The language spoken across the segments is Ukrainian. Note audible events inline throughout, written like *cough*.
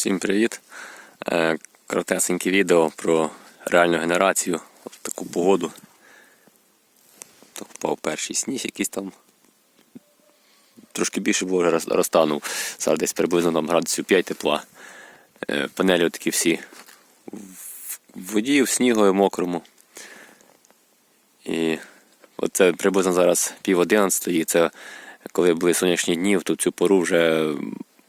Всім привіт! Е, Коротесеньке відео про реальну генерацію в таку погоду. Так впав перший сніг, якийсь там трошки більше вже розтанув. Зараз десь приблизно там градусів 5 тепла. Е, Панелі такі всі в воді, в снігові мокрому. І оце приблизно зараз пів одинадцятої. Це коли були сонячні дні, ту цю пору вже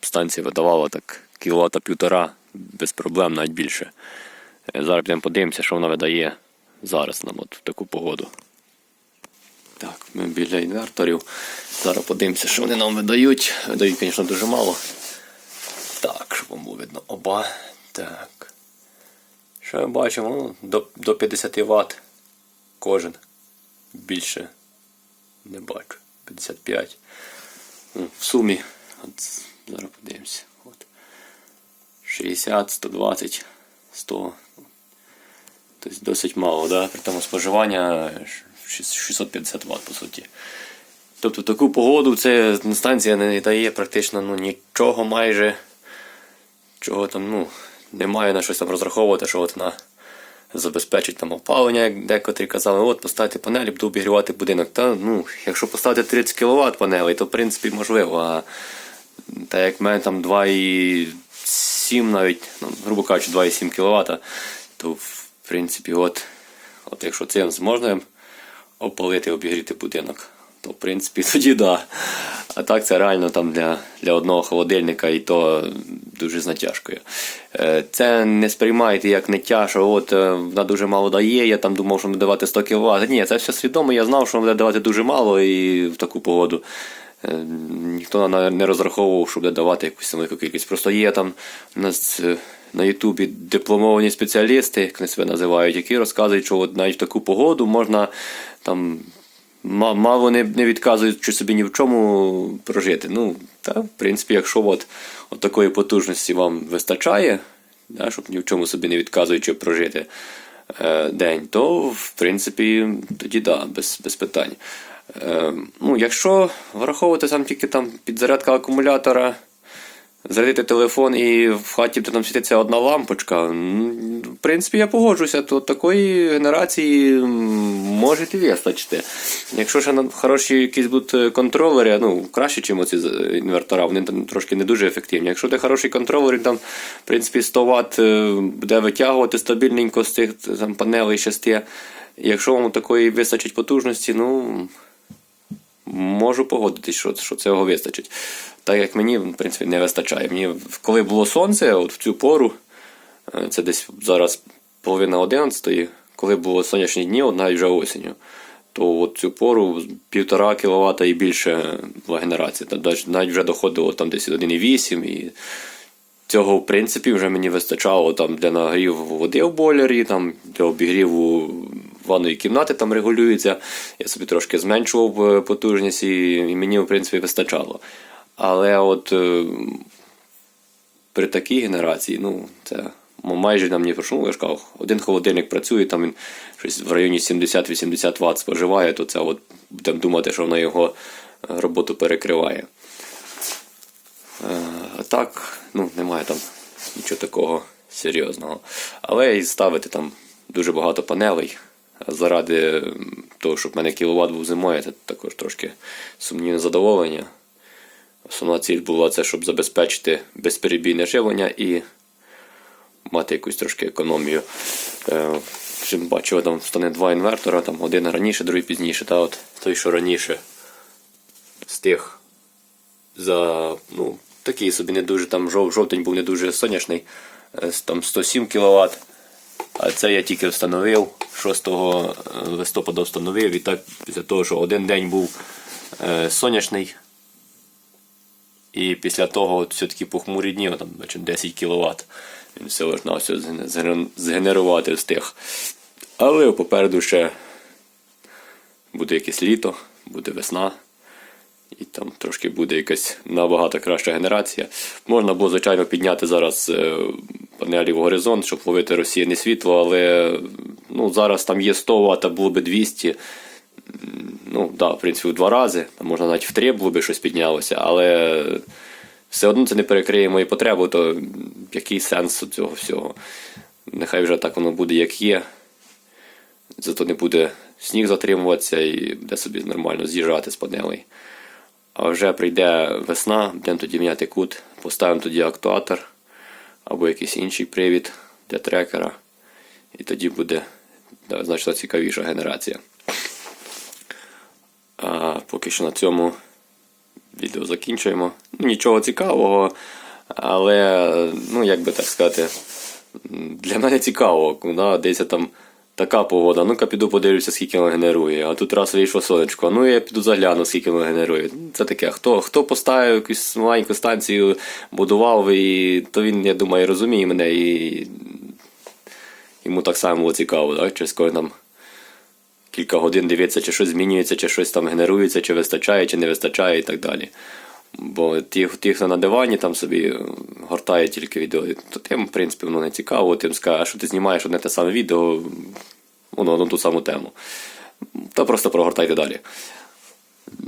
станція видавала так кіловата півтора без проблем, навіть більше. Е, Зараз підемо подивимося, що вона видає зараз нам от в таку погоду. Так, ми біля інверторів. Зараз подивимося, що вони нам видають. Видають, звісно, дуже мало. Так, щоб вам було видно. Оба. Так. Що ми бачимо? Ну, до, до 50 Вт кожен. Більше не бачу. 55. Ну, в сумі. От, зараз подивимося. От. 60, 120, 100. Тобто досить мало, да? при тому споживання 650 Вт по суті. Тобто таку погоду ця станція не дає практично ну, нічого майже, чого там, ну, немає на щось там розраховувати, що от вона забезпечить там опалення, як декотрі казали, от поставити панелі, буду обігрівати будинок. Та ну, якщо поставити 30 кВт панелей, то в принципі можливо. А та як в мене там 2,7 навіть, ну, грубо кажучи, 2,7 кВт, то в принципі, от, от якщо цим зможна опалити, обігріти будинок, то в принципі *laughs* тоді да. А так це реально там для, для одного холодильника і то дуже з натяжкою. Е, Це не сприймайте як ниття, що от е, вона дуже мало дає, я там думав, що буде давати 100 кВт. Ні, це все свідомо, я знав, що вона буде давати дуже мало і в таку погоду. Е, Ніхто не розраховував, що буде давати якусь велику кількість. Просто є там у нас на Ютубі дипломовані спеціалісти, як вони себе називають, які розказують, що от навіть в таку погоду можна там мало не, не відказуючи собі ні в чому прожити. Ну, та, в принципі, якщо от, от такої потужності вам вистачає, да, щоб ні в чому собі не відказуючи прожити е, день, то в принципі тоді да, без, без питань. Е, ну, якщо враховувати сам тільки там підзарядка акумулятора, зарядити телефон і в хаті там світиться одна лампочка. В принципі, я погоджуся, то такої генерації може і вистачити. Якщо ще хороші якісь будуть е, контролери, ну, краще, ніж оці з- інвертора, вони там трошки не дуже ефективні. Якщо ти хороший контролер, там, в принципі, 100 Вт е, буде витягувати стабільненько з тих там, панелей 6. Якщо вам такої вистачить потужності, ну. Можу погодитись, що, що цього вистачить. Так як мені, в принципі, не вистачає. Мені, коли було сонце, от в цю пору, е, це десь зараз половина одинадцятої, коли було сонячні дні, от навіть вже осінню, то от цю пору півтора кВт і більше була генерація. Навіть вже доходило там десь 1,8 і цього, в принципі, вже мені вистачало там для нагріву води в бойлері, там для обігріву ванної кімнати там регулюється. Я собі трошки зменшував е, потужність і, і мені, в принципі, вистачало. Але от е, при такій генерації, ну, це майже нам не прошу, я ж кажу, один холодильник працює, там він щось в районі 70-80 Вт споживає, то це от будемо думати, що воно його е, роботу перекриває. А так, ну, немає там нічого такого серйозного. Але і ставити там дуже багато панелей заради того, щоб в мене кіловат був зимою, це також трошки сумнівне задоволення. Основна ціль була це, щоб забезпечити безперебійне живлення і мати якусь трошки економію. Е, Вже бачив, там стане два інвертора, там один раніше, другий пізніше. Та от той, що раніше з тих за ну, такий собі не дуже там жов, жовтень був не дуже сонячний, е, там 107 кВт. А це я тільки встановив 6 листопада встановив. І так після того, що один день був е, сонячний. І після того все-таки похмурі дні, там, значить, 10 кВт. Він всього ж на все згенерувати встиг. Але попереду ще буде якесь літо, буде весна. І там трошки буде якась набагато краща генерація. Можна було, звичайно, підняти зараз е, панелі в горизонт, щоб ловити розсіяне світло, але ну, зараз там є 100 Вт, а було б 200. М, Ну, да, в принципі, в два рази. Там можна навіть в три було б щось піднялося, але все одно це не перекриє мої потреби, то який сенс цього всього? Нехай вже так воно буде, як є. Зато не буде сніг затримуватися і буде собі нормально з'їжджати з панелей. А вже прийде весна, будемо тоді міняти кут, поставимо тоді актуатор або якийсь інший привід для трекера. І тоді буде да, значно цікавіша генерація. А поки що на цьому відео закінчуємо. Ну, Нічого цікавого, але, ну, як би так сказати, для мене цікаво, да, десь там така погода. Ну-ка піду подивлюся, скільки воно генерує. А тут раз вийшло сонечко. Ну я піду загляну, скільки воно генерує. Це таке. Хто, хто поставив якусь маленьку станцію, будував, і, то він, я думаю, розуміє мене і йому так само було цікаво, так? через коли нам кілька годин дивитися, чи щось змінюється, чи щось там генерується, чи вистачає, чи не вистачає і так далі. Бо ті, ті хто на дивані там собі гортає тільки відео, то тим, в принципі, воно не цікаво, тим скаже, що ти знімаєш одне те саме відео, воно одну ту саму тему. Та просто прогортайте далі.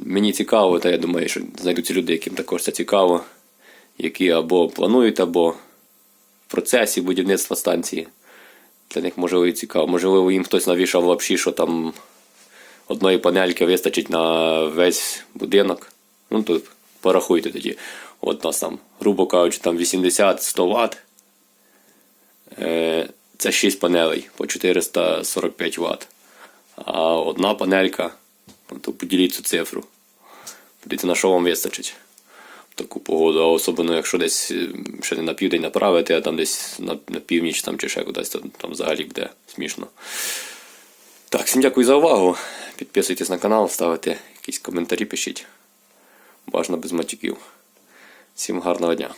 Мені цікаво, та я думаю, що знайдуться люди, яким також це цікаво, які або планують, або в процесі будівництва станції. Для них можливо і цікаво. Можливо, їм хтось навішав лапші, що там одної панельки вистачить на весь будинок. Ну тут порахуйте тоді. От нас там, грубо кажучи, там 80-100 Вт. Е, Це 6 панелей по 445 Вт. А одна панелька, то поділіть цю цифру. Подивіться, на що вам вистачить в таку погоду, а особливо, якщо десь е, ще не на південь направити, а там десь на, на північ там, чи ще кудись, то там взагалі буде смішно. Так, всім дякую за увагу. Підписуйтесь на канал, ставте якісь коментарі, пишіть. Бажано без матюків. Всім гарного дня.